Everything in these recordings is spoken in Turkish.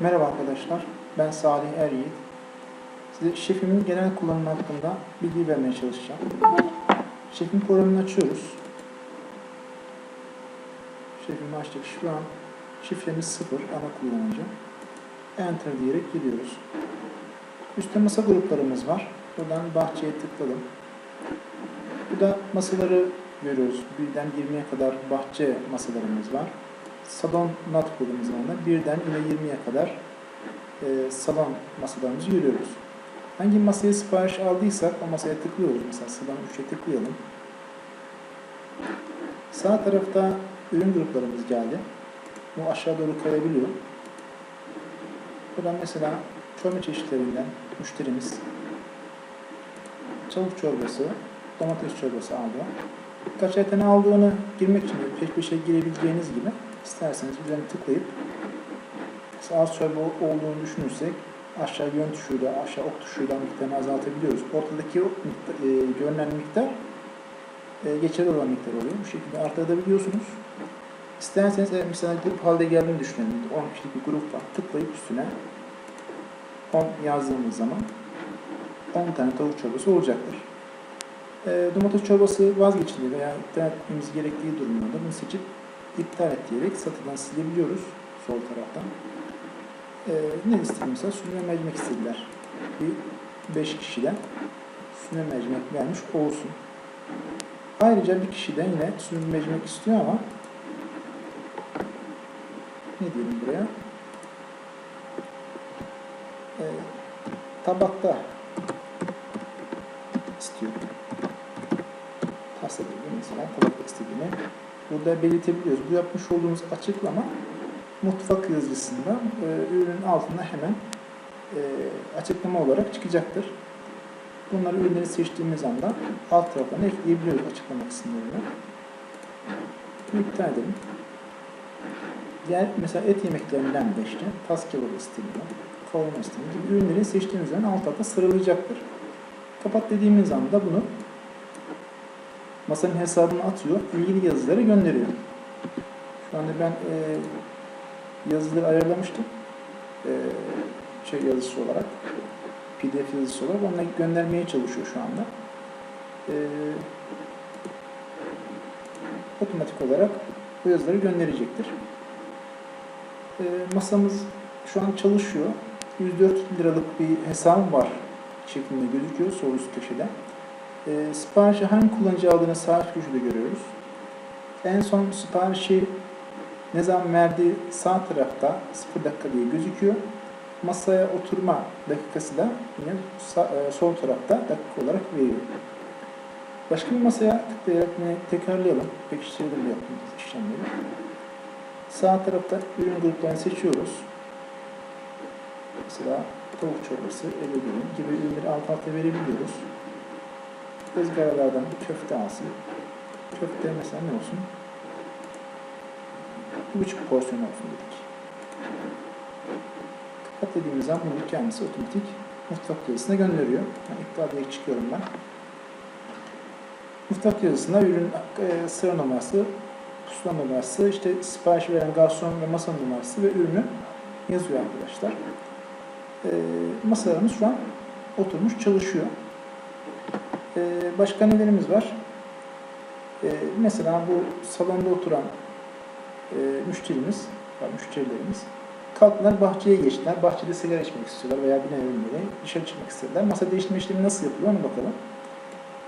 Merhaba arkadaşlar, ben Salih Eryiğit. Size şefimin genel kullanımı hakkında bilgi vermeye çalışacağım. Şefin programını açıyoruz. Şefimi açtık. Şu an şifremiz 0, ana kullanıcı. Enter diyerek giriyoruz. Üstte masa gruplarımız var. Buradan bahçeye tıkladım. Burada masaları görüyoruz. Birden 20'ye kadar bahçe masalarımız var. Salon nat kodumuz var. Birden yine 20'ye kadar e, salon masalarımızı görüyoruz. Hangi masaya sipariş aldıysak o masaya tıklıyoruz. Mesela salon 3'e tıklayalım. Sağ tarafta ürün gruplarımız geldi. Bu aşağı doğru kayabiliyor. Buradan mesela çorba çeşitlerinden müşterimiz tavuk çorbası, domates çorbası aldı. Kaç tane aldığını girmek için peş peşe girebileceğiniz gibi isterseniz üzerine tıklayıp az çorba olduğunu düşünürsek aşağı yön tuşuyla, aşağı ok tuşuyla miktarını azaltabiliyoruz. Ortadaki o miktar, e, görünen miktar e, geçerli olan miktar oluyor. Bu şekilde arttırabiliyorsunuz. İsterseniz eğer mesela grup halde geldiğini düşünelim. 10 kişilik bir grup var. Tıklayıp üstüne 10 yazdığımız zaman 10 tane tavuk çorbası olacaktır. E, domates çorbası vazgeçildiği veya etmemiz gerektiği durumlarda bunu seçip iptal et diyerek satıdan silebiliyoruz sol taraftan. E, ne istedim mesela? Mercimek istediler. Bir 5 kişiden sünme mercimek gelmiş olsun. Ayrıca bir kişiden yine sünme mercimek istiyor ama ne diyelim buraya? E, tabakta istiyor. Tasarım mesela tabakta istediğini burada belirtebiliyoruz. Bu yapmış olduğumuz açıklama mutfak yazısında e, ürünün altında hemen e, açıklama olarak çıkacaktır. Bunları ürünleri seçtiğimiz anda alt taraflarına ekleyebiliyoruz açıklama kısımlarını. İptal edelim. Diğer mesela et yemeklerinden de işte tas kebabı isteniyor, kavurma isteniyor gibi ürünleri seçtiğimiz zaman alt alta sıralayacaktır. Kapat dediğimiz anda bunu masanın hesabına atıyor, ilgili yazıları gönderiyor. Şu anda ben e, yazıları ayarlamıştım. E, şey yazısı olarak, PDF yazısı olarak onunla göndermeye çalışıyor şu anda. E, otomatik olarak bu yazıları gönderecektir. E, masamız şu an çalışıyor. 104 liralık bir hesabım var şeklinde gözüküyor sol üst köşede. E, siparişi hangi kullanıcı aldığını sağ üst köşede görüyoruz. En son siparişi ne zaman verdiği sağ tarafta 0 dakika diye gözüküyor. Masaya oturma dakikası da yine sağ, e, sol tarafta dakika olarak veriyor. Başka bir masaya tıklayarak yine tekrarlayalım. Pekiştirelim yaptığımız işlemleri. Sağ tarafta ürün gruplarını seçiyoruz. Mesela tavuk çorbası, eve ürün gibi ürünleri alt alta verebiliyoruz. Izgaralardan bir köfte alsın. Köfte mesela ne olsun? Bir buçuk porsiyon olsun dedik. Kapat dediğimiz zaman bunu kendisi otomatik mutfak yazısına gönderiyor. Yani iptal diye çıkıyorum ben. Mutfak yazısına ürün e, sıra numarası, pusula numarası, işte sipariş veren garson ve masa numarası ve ürünü yazıyor arkadaşlar. E, masalarımız şu an oturmuş çalışıyor. E, başka nelerimiz var? E, mesela bu salonda oturan e, müşterimiz, müşterilerimiz kalktılar bahçeye geçtiler. Bahçede sigara içmek istiyorlar veya bina ürünleri dışarı çıkmak istediler. Masa değiştirme işlemi nasıl yapılıyor ona bakalım.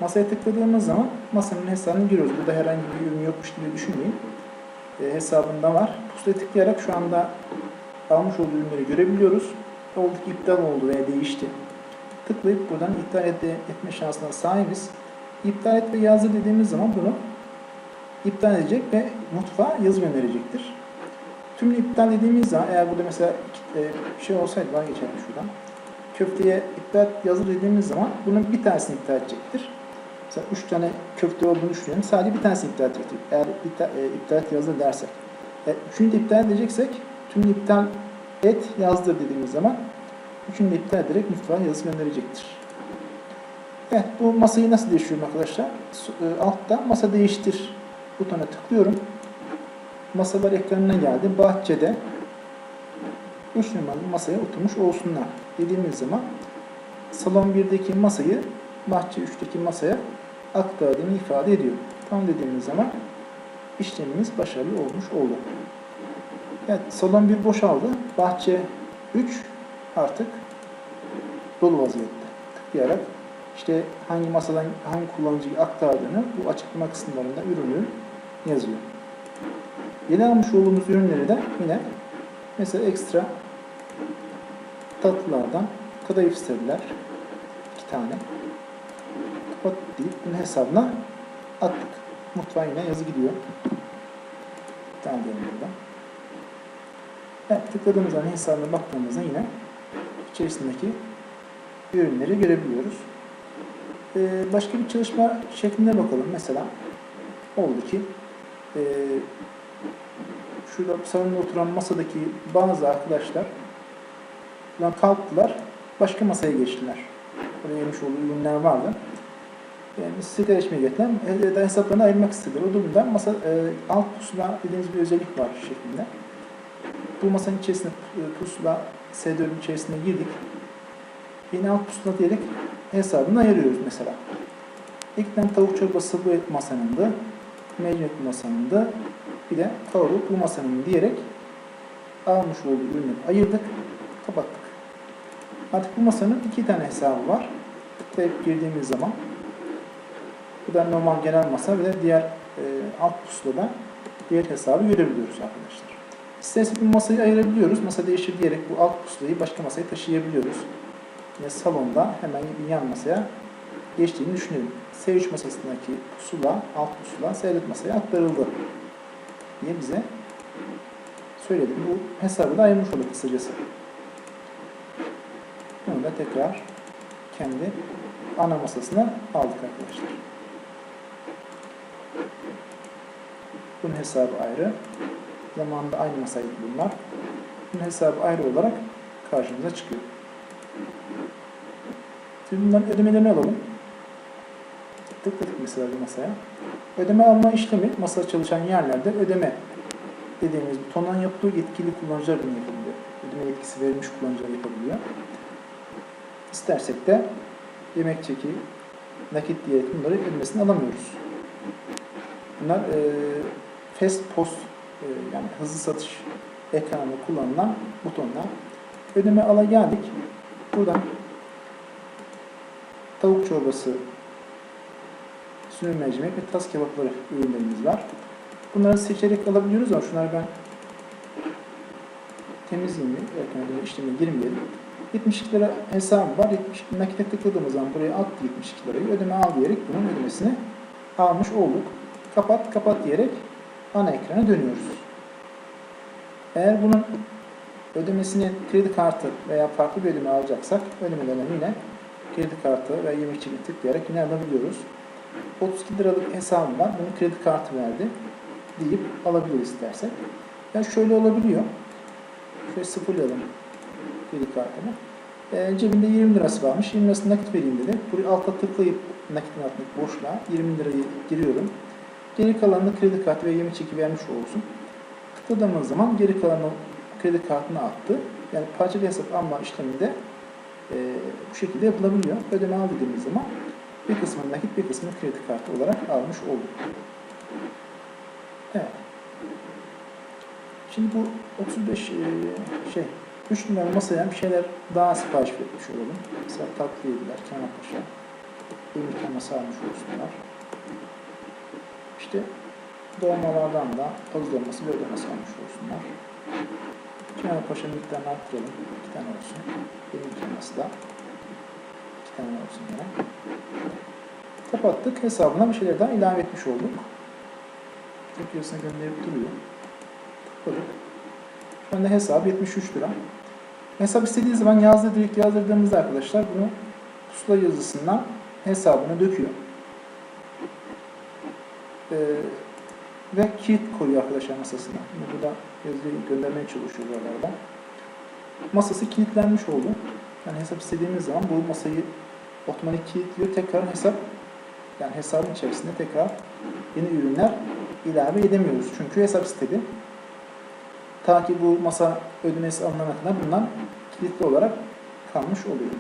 Masaya tıkladığımız zaman masanın hesabını giriyoruz. Burada herhangi bir ürün yokmuş gibi düşünmeyin. E, hesabında var. Pusulaya tıklayarak şu anda almış olduğu ürünleri görebiliyoruz. Oldu iptal oldu veya değişti. Tıklayıp buradan iptal et, etme şansına sahibiz. İptal et ve yazdır dediğimiz zaman bunu iptal edecek ve mutfağa yazı gönderecektir. Tümünü iptal dediğimiz zaman eğer burada mesela e, şey olsaydı var geçelim şuradan. Köfteye iptal yazı dediğimiz zaman bunun bir tanesini iptal edecektir. Mesela üç tane köfte olduğunu düşünelim. Sadece bir tanesini iptal edecektir. Eğer iptal, e, iptal et yazdır dersek. E, üçünü de iptal edeceksek tümünü iptal et yazdır dediğimiz zaman de iptal ederek mutfağa yazı gönderecektir. Evet bu masayı nasıl değiştiriyorum arkadaşlar? E, altta masa değiştir butonuna tıklıyorum. Masalar ekranına geldi. Bahçede 3 numaralı masaya oturmuş olsunlar dediğimiz zaman salon 1'deki masayı bahçe 3'teki masaya aktardığını ifade ediyor. Tam dediğimiz zaman işlemimiz başarılı olmuş oldu. Evet, salon 1 boşaldı. Bahçe 3 artık dolu vaziyette. Tıklayarak işte hangi masadan hangi kullanıcıya aktardığını bu açıklama kısımlarında ürünü yazıyor. Yeni almış olduğumuz ürünleri de yine mesela ekstra tatlılardan kadayıf istediler. iki tane. Kapat deyip bunun hesabına attık. Mutfağa yine yazı gidiyor. Bir tane diyelim burada. Evet, tıkladığımız zaman hesabına baktığımızda yine içerisindeki ürünleri görebiliyoruz. Ee, başka bir çalışma şekline bakalım. Mesela oldu ki ee, şurada salonda oturan masadaki bazı arkadaşlar kalktılar, başka masaya geçtiler. Oraya yemiş olduğu ürünler vardı. Yani site değişmeye getiren e, hesaplarını ayırmak istediler. O durumda masa e, alt pusula dediğimiz bir özellik var şeklinde. Bu masanın içerisine e, pusula S4'ün içerisine girdik. Yine alt pusula diyerek hesabını ayırıyoruz mesela. Tane tavuk çorbası bu masanındı. Mercimek bu masanındı. Bir de kavruk bu masanın diyerek almış olduğu ürünü ayırdık. Kapattık. Artık bu masanın iki tane hesabı var. Tek girdiğimiz zaman bu da normal genel masa ve diğer e, alt pusulada diğer hesabı görebiliyoruz arkadaşlar. İstersek bu masayı ayırabiliyoruz. Masa değişir diyerek bu alt pusulayı başka masaya taşıyabiliyoruz. Yine salonda hemen bir yan masaya geçtiğini düşünelim. S3 masasındaki pusula, alt pusula S4 masaya aktarıldı diye bize söyledi. Bu hesabı da ayırmış olduk kısacası. Bunu da tekrar kendi ana masasına aldık arkadaşlar. Bunun hesabı ayrı. Zamanında aynı masaydı bunlar. Bunun hesabı ayrı olarak karşımıza çıkıyor. Şimdi bunların ödemelerini alalım. Tıkladık mesela bir masaya. Ödeme alma işlemi masa çalışan yerlerde ödeme dediğimiz butondan yapılıyor. Yetkili kullanıcılar bunu yapabiliyor. Ödeme yetkisi verilmiş kullanıcılar yapabiliyor. İstersek de yemek çeki, nakit diyerek bunları ödemesini alamıyoruz. Bunlar e, fast post e, yani hızlı satış ekranında kullanılan butonlar. Ödeme ala geldik. Buradan tavuk çorbası, sünür mercimek ve tas kebapları ürünlerimiz var. Bunları seçerek alabiliyoruz ama şunları ben temizleyeyim bir. Ekranı işleme girmeyelim. 72 lira hesabı var. 70, nakite tıkladığımız zaman buraya attı 72 lirayı. Ödeme al diyerek bunun ödemesini almış olduk. Kapat kapat diyerek ana ekrana dönüyoruz. Eğer bunun ödemesini kredi kartı veya farklı bir ödeme alacaksak ödemelerden yine kredi kartı ve çeki tıklayarak yine alabiliyoruz. 32 liralık hesabım var. Bunu kredi kartı verdi deyip alabiliriz istersek. Ya şöyle olabiliyor. Şöyle sıfırlayalım kredi kartını. E, cebinde 20 lirası varmış. 20 lirasını nakit vereyim dedi. Buraya alta tıklayıp nakitin altındaki boşluğa 20 lirayı giriyorum. Geri kalanını kredi kartı ve yemek çeki vermiş olsun. Tıkladığımız zaman geri kalanı kredi kartına attı. Yani parçalı hesap alma işleminde e, bu şekilde yapılabiliyor. Ödeme al dediğimiz zaman bir kısmını nakit bir kısmını kredi kartı olarak almış olduk. Evet. Şimdi bu 35 e, şey 3 numaralı masaya bir şeyler daha sipariş etmiş olalım. Mesela tatlı yediler, Kemal Paşa. Masa almış olsunlar. İşte dolmalardan da pazı dolması ve ödemesi almış olsunlar. Kemal Paşa'nın miktarını arttıralım. 2 tane olsun. Benim keması da 2 tane olsun yine. Kapattık. Hesabına bir şeyler daha ilave etmiş olduk. Tekrar gönderip duruyor. Tıkladık. Şu anda hesap 73 lira. Hesap istediği zaman yazdı direkt yazdırdığımızda arkadaşlar bunu pusula yazısından hesabına döküyor. Ee, ve kilit koyuyor arkadaşlar masasına. Şimdi burada göndermeye çalışıyor buralarda. Masası kilitlenmiş oldu. Yani hesap istediğimiz zaman bu masayı otomatik kilitliyor. Tekrar hesap yani hesabın içerisinde tekrar yeni ürünler ilave edemiyoruz. Çünkü hesap istedi. Ta ki bu masa ödemesi alınana kadar bunlar kilitli olarak kalmış oluyor.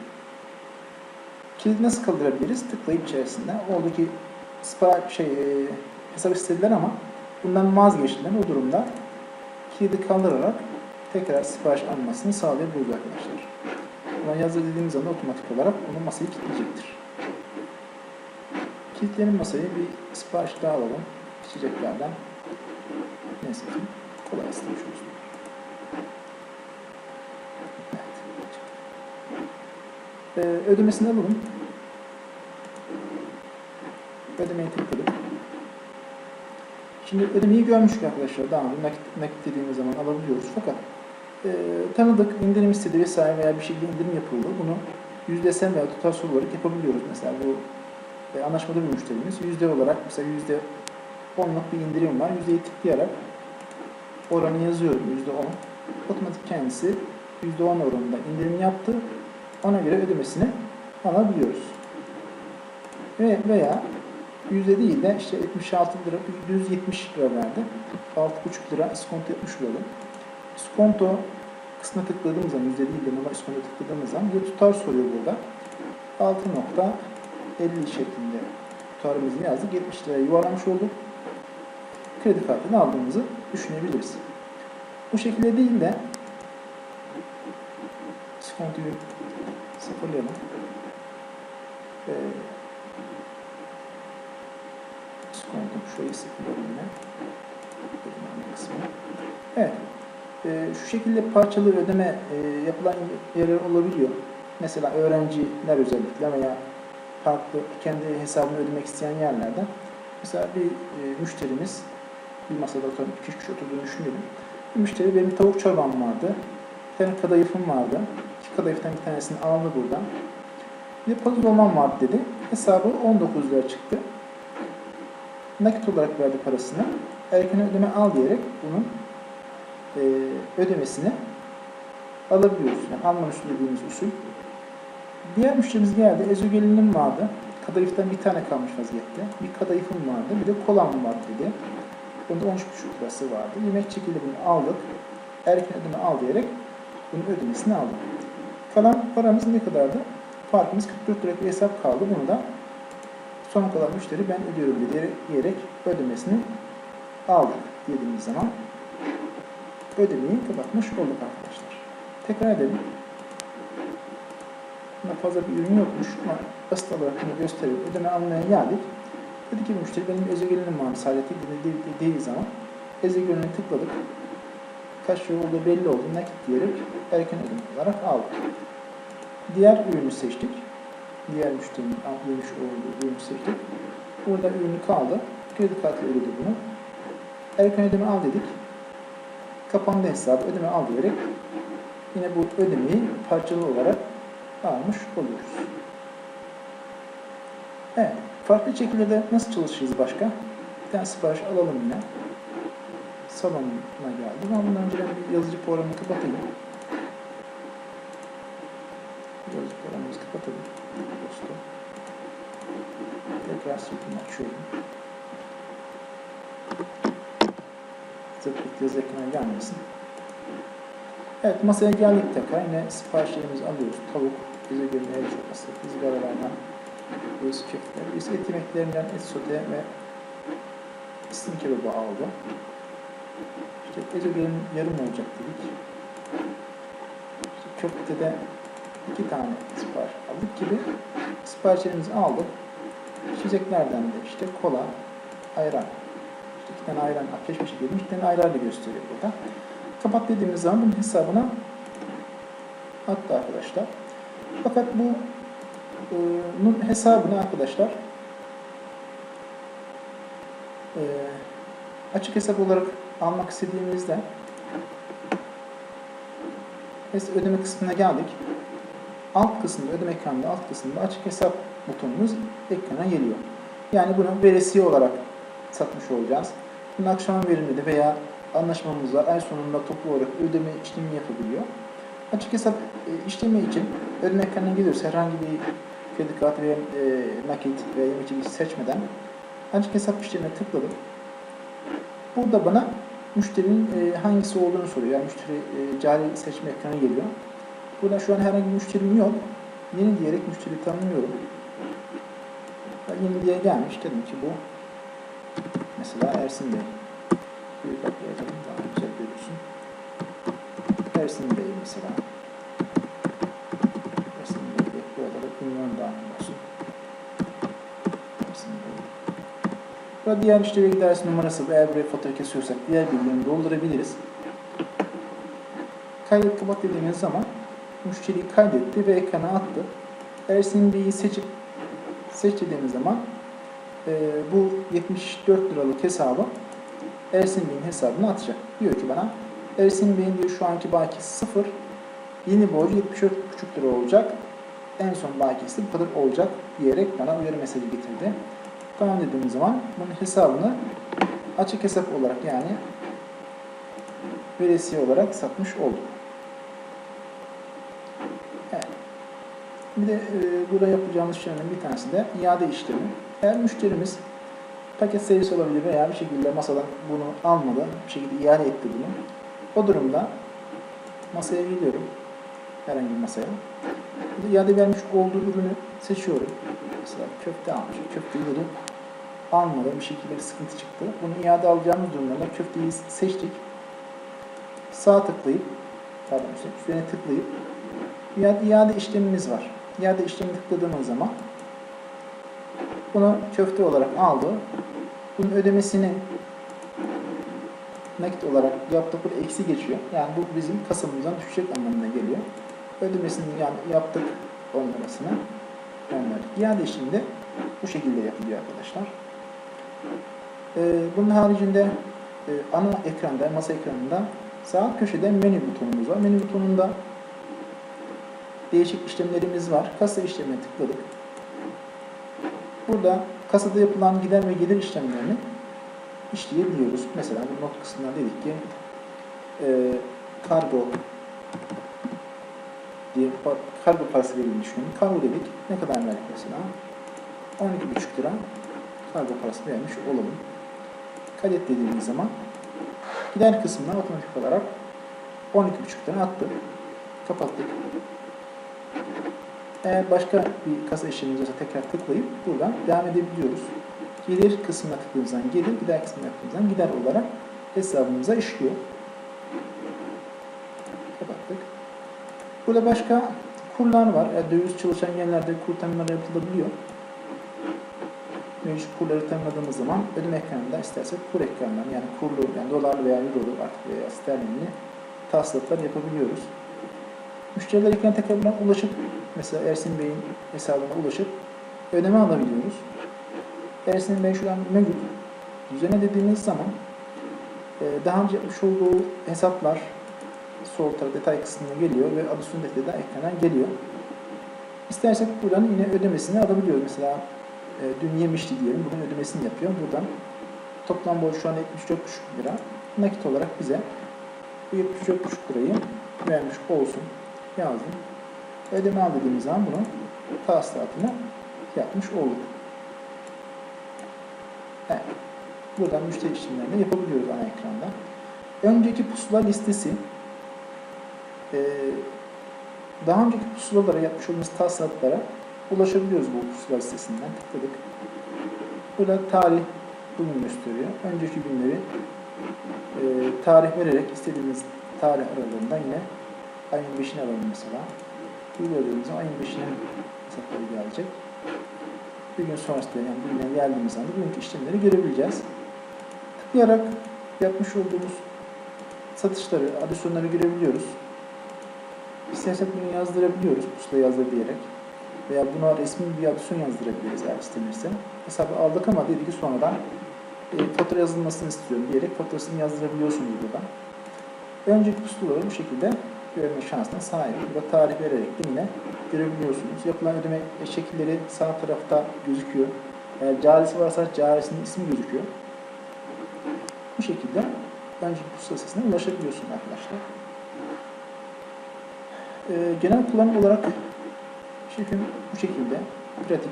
Kilidi nasıl kaldırabiliriz? Tıklayıp içerisinde. Oldu ki spa, şey, e, hesap istediler ama bundan vazgeçtiler. O durumda kilidi kaldırarak tekrar sipariş almasını sağlayabiliriz arkadaşlar. Buna yazı dediğimiz zaman otomatik olarak onu masayı kilitleyecektir. Kilitleyelim masayı. Bir sipariş daha alalım. İçeceklerden. Neyse ki kolay istemiş olsun. Evet. Ee, ödemesini alalım. Ödemeyi tıkladık. Şimdi ödemeyi görmüştük arkadaşlar. Daha önce nakit, nakit dediğimiz zaman alabiliyoruz. Fakat e, tanıdık, indirim istedi vesaire veya bir şekilde indirim yapıldı. Bunu yüzdesel veya tutarsal olarak yapabiliyoruz. Mesela bu e, anlaşmalı bir müşterimiz yüzde olarak mesela yüzde onluk bir indirim var. Yüzdeyi tıklayarak oranı yazıyorum yüzde on. Otomatik kendisi yüzde on oranında indirim yaptı. Ona göre ödemesini alabiliyoruz. Ve veya yüzde değil de işte 76 lira, 170 lira verdi. 6,5 lira iskonto yapmış olalım. İskonto kısmına tıkladığımız zaman yüzde değil de normal iskonto tıkladığımız zaman bir tutar soruyor burada. 6.50 şeklinde tutarımızı yazdık. 70 liraya yuvarlamış olduk. Kredi kartını aldığımızı düşünebiliriz. Bu şekilde değil de iskontoyu sıfırlayalım. Ee, iskonto şurayı. Ödeme kısmı. Evet. Ee, şu şekilde parçalı ödeme e, yapılan yerler olabiliyor. Mesela öğrenciler özellikle veya farklı kendi hesabını ödemek isteyen yerlerde mesela bir e, müşterimiz bir masada oturan iki kişi oturduğunu düşünelim. Bir müşteri benim tavuk çorbam vardı. Bir tane kadayıfım vardı. İki kadayıftan bir tanesini aldı buradan. Bir de olmam vardı dedi. Hesabı 19 lira çıktı. Nakit olarak verdi parasını. Erken ödeme al diyerek bunun e, ödemesini alabiliyoruz. Yani alma usulü dediğimiz usul. Diğer müşterimiz geldi. Ezogelinim vardı. Kadayıftan bir tane kalmış vaziyette. Bir kadayıfım vardı. Bir de kolam var dedi. Bunda 13,5 lirası vardı. Yemek çekildi bunu aldık. Erken ödeme al diyerek bunun ödemesini aldık. Kalan paramız ne kadardı? Farkımız 44 lira bir hesap kaldı. Bunu da son kalan müşteri ben ödüyorum diyerek ödemesini aldık dediğimiz zaman ödemeyi kapatmış olduk arkadaşlar. Tekrar edelim. Bunda fazla bir ürün yokmuş ama basit olarak bunu gösteriyor. Ödeme almaya geldik. Dedi ki müşteri benim ezogelinim var sadece dediği, zaman ezogeline tıkladık. Kaç euro olduğu belli oldu. Nakit diyerek erken ödeme olarak aldık. Diğer ürünü seçtik. Diğer müşterinin yemiş olduğu ürünü seçtik. Burada ürünü kaldı. Kredi kartı ödedi bunu. Erken ödeme al dedik. Kapandı hesabı ödeme al diyerek yine bu ödemeyi parçalı olarak almış oluyoruz. Evet. Farklı şekillerde nasıl çalışırız başka? Bir tane sipariş alalım yine. Salonuna geldim. Ama bundan önce ben bir yazıcı programını kapatayım. Yazıcı programımızı kapatalım. Dostum. Tekrar sütunu açıyorum. Zıplık yazı ekrana gelmesin. Evet masaya geldik tekrar. Yine siparişlerimizi alıyoruz. Tavuk, bize göre el çorbası, ızgaralardan, göğüs köfteler. Biz et yemeklerinden et sote ve istim kebabı aldı. İşte ezogelin yarım olacak dedik. İşte köftede iki tane sipariş aldık gibi siparişlerimizi aldık. İçeceklerden de işte kola, ayran. İşte iki tane ayran, peş peşe dedim. İki tane ayran gösteriyor burada. Kapat dediğimiz zaman bunun hesabına attı arkadaşlar. Fakat bu e, bunun hesabını arkadaşlar e, açık hesap olarak almak istediğimizde ödeme kısmına geldik. Alt kısımda, ödeme ekranında alt kısımda açık hesap butonumuz ekrana geliyor. Yani bunu veresiye olarak satmış olacağız. Bunun akşam verimli veya anlaşmamızla en sonunda toplu olarak ödeme işlemi yapabiliyor. Açık hesap e, işlemi için ödeme ekranına geliyorsa herhangi bir kredi kartı veya e, nakit veya yemek seçmeden açık hesap işlemine tıkladım. Burada bana müşterinin e, hangisi olduğunu soruyor. Yani müşteri cari seçme ekranı geliyor. Burada şu an herhangi bir müşterim yok. Yeni diyerek müşteri tanımlıyorum. Yeni diye gelmiş. Dedim ki bu mesela Ersin Bey. Büyük harfle yazalım. Daha güzel görürsün. Ersin Bey mesela. Ersin Bey diye burada da ünvan dahil olsun. Ersin Bey. Burada diğer müşteri idaresi numarası eğer buraya fatura kesiyorsak diğer bilgilerini doldurabiliriz. Kaydet kapat dediğimiz zaman müşteriyi kaydetti ve ekrana attı. Ersin Bey'i seçip seç dediğimiz zaman e, bu 74 liralık hesabı Ersin Bey'in hesabına atacak. Diyor ki bana Ersin Bey'in diyor şu anki bakisi 0 yeni borcu 74,5 lira olacak. En son bakisi bu kadar olacak diyerek bana uyarı mesajı getirdi. Tamam dediğim zaman bunun hesabını açık hesap olarak yani veresiye olarak satmış olduk. Evet. Bir de e, burada yapacağımız şeylerin bir tanesi de iade işlemi. Eğer müşterimiz paket serisi olabilir veya bir şekilde masadan bunu almadı, bir şekilde iade etti bunu. O durumda masaya gidiyorum. Herhangi bir masaya. Burada iade vermiş olduğu ürünü seçiyorum. Mesela köfte almış. Köfteyi verip almadı. Bir şekilde bir sıkıntı çıktı. Bunu iade alacağımız durumda köfteyi seçtik. Sağ tıklayıp pardon üzerine tıklayıp iade, iade işlemimiz var. İade işlemini tıkladığımız zaman bunu köfte olarak aldı. Bunun ödemesini nakit olarak yaptık. Burada eksi geçiyor. Yani bu bizim kasamızdan düşecek anlamına geliyor. Ödemesini yani yaptık 10 lirasına gönderdik. İade işlemi de bu şekilde yapılıyor arkadaşlar. Ee, bunun haricinde e, ana ekranda, masa ekranında sağ köşede menü butonumuz var. Menü butonunda değişik işlemlerimiz var. Kasa işlemine tıkladık. Burada kasada yapılan gider ve gelir işlemlerini işleyebiliyoruz. Mesela bu not kısmına dedik ki e, kargo diye kargo parası verildiğini düşünelim. Kargo dedik. Ne kadar verdik mesela? 12,5 lira kargo parası vermiş olalım. Kaydet dediğimiz zaman gider kısmına otomatik olarak 12,5 lira attı. Kapattık. Eğer başka bir kasa işlemimiz olsa tekrar tıklayıp buradan devam edebiliyoruz. Gelir kısmına tıkladığımız zaman gelir, gider kısmına tıkladığımız zaman gider olarak hesabımıza işliyor. Kapattık. Burada başka kurlar var. Yani döviz çalışan yerlerde kur tanımları yapılabiliyor. Mevcut kurları tanımladığımız zaman ödeme ekranında istersek kur ekranından yani kurlu yani dolarlı veya eurolu artık veya sterlinli tahsilatlar yapabiliyoruz. Müşteriler ekrana tekrar buradan ulaşıp mesela Ersin Bey'in hesabına ulaşıp ödeme alabiliyoruz. Ersin Bey şu an mevcut. Düzene dediğimiz zaman e, daha önce yapmış olduğu hesaplar sol taraf detay kısmına geliyor ve adı sünneti de ekrana geliyor. İstersek buradan yine ödemesini alabiliyoruz. Mesela e, dün yemişti diyelim. Bugün ödemesini yapıyor. Buradan toplam borç şu an 74,5 lira. Nakit olarak bize bu 74,5 lirayı vermiş olsun yazdım. Ödeme dediğimiz zaman bunu tahsilatını yapmış olduk. Evet. Buradan müşteri işlemlerini yapabiliyoruz ana ekranda. Önceki pusula listesi ee, daha önceki pusulalara yapmış olduğumuz tahsilatlara ulaşabiliyoruz bu pusula listesinden. Tıkladık. Burada tarih bugün gösteriyor. Önceki günleri e, tarih vererek istediğimiz tarih aralığında yine ayın 5'ini alalım mesela. Bu zaman ayın 5'ine hesapları gelecek. Bir gün sonrasında yani bugüne geldiğimiz anda bugünkü işlemleri görebileceğiz. Tıklayarak yapmış olduğumuz satışları, adisyonları görebiliyoruz. İstersek bunu yazdırabiliyoruz, pusula yazdır diyerek. Veya buna resmi bir adisyon yazdırabiliriz eğer istenirse. Hesabı aldık ama dedi ki sonradan e, fatura yazılmasını istiyorum diyerek faturasını yazdırabiliyorsunuz buradan. Önceki pusulaları bu şekilde görme şansına sahip. Burada tarih vererek de yine görebiliyorsunuz. Yapılan ödeme şekilleri sağ tarafta gözüküyor. Eğer carisi varsa carisinin ismi gözüküyor. Bu şekilde önceki pusula sitesine ulaşabiliyorsunuz arkadaşlar. Ee, genel kullanım olarak şefim bu şekilde pratik.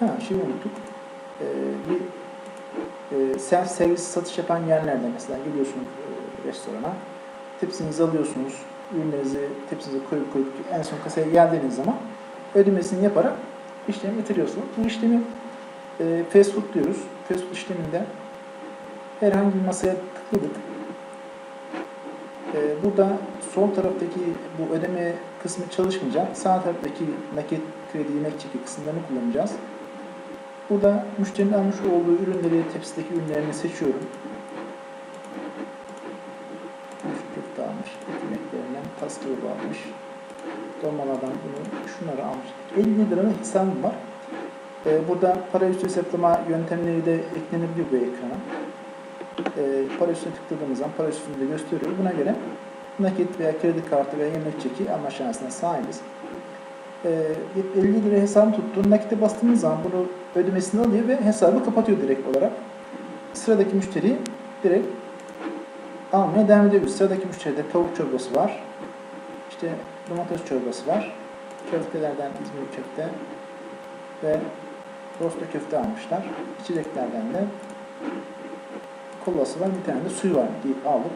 Ha şey unuttuk. Ee, bir e, self servis satış yapan yerlerde mesela gidiyorsunuz e, restorana, tepsinizi alıyorsunuz, ürünlerinizi tepsinize koyup koyup en son kasaya geldiğiniz zaman ödemesini yaparak işlemi bitiriyorsunuz. Bu işlemi e, fast food diyoruz. Fast food işleminde herhangi bir masaya tıkladık. E, burada sol taraftaki bu ödeme kısmı çalışmayacak. Sağ taraftaki nakit, kredi, yemek çeki kısımlarını kullanacağız. Burada müşterinin almış olduğu ürünleri, tepsideki ürünlerini seçiyorum. Köfte almış, yemeklerinden tas kebabı almış. Bunu, şunları almış. 50 liralık hesabım var. Ee, burada para üstü hesaplama yöntemleri de eklenebiliyor bu ekrana. Ee, para üstüne tıkladığımız zaman para üstünü de gösteriyor. Buna göre nakit veya kredi kartı veya yemek çeki alma şansına sahibiz. Ee, 50 lira hesabı tuttu. Nakite bastığımız zaman bunu ödemesini alıyor ve hesabı kapatıyor direkt olarak. Sıradaki müşteri direkt almaya devam ediyor. Sıradaki müşteride tavuk çorbası var. İşte domates çorbası var. Köftelerden İzmir köfte ve rosto köfte almışlar. İçeceklerden de kolası var, bir tane de suyu var deyip aldık.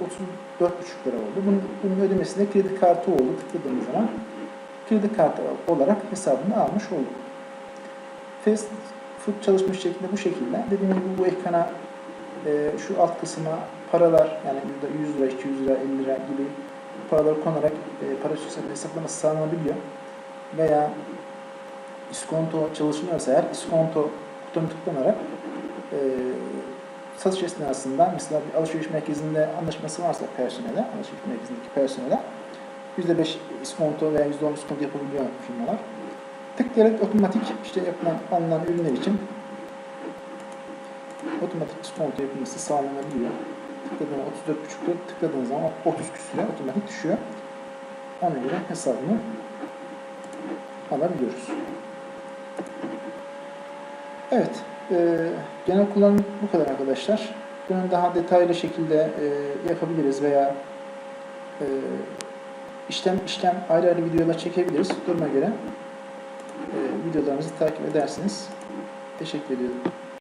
34,5 lira oldu. Bunun, bunun ödemesi de kredi kartı oldu tıkladığımız zaman. Kredi kartı olarak hesabını almış olduk. Fast food çalışmış şeklinde bu şekilde. Dediğim gibi bu ekrana e, şu alt kısma paralar yani burada 100 lira, 200 lira, 50 lira gibi paralar konarak e, para hesaplaması sağlanabiliyor. Veya iskonto çalışmıyorsa eğer iskonto butonu tıklanarak e, satış esnasında mesela bir alışveriş merkezinde anlaşması varsa personele, alışveriş merkezindeki personele %5 iskonto veya %10 iskonto yapabiliyor firmalar. Tıklayarak otomatik işte yapılan alınan ürünler için otomatik iskonto yapılması sağlanabiliyor. Tıkladığında 34.5 lira tıkladığınız zaman 30 küsüre otomatik düşüyor. Ona göre hesabını alabiliyoruz. Evet, e, genel kullanım bu kadar arkadaşlar. Bunu daha detaylı şekilde e, yapabiliriz veya e, işlem işlem ayrı ayrı videolar çekebiliriz. Duruma göre e, videolarımızı takip edersiniz. Teşekkür ediyorum.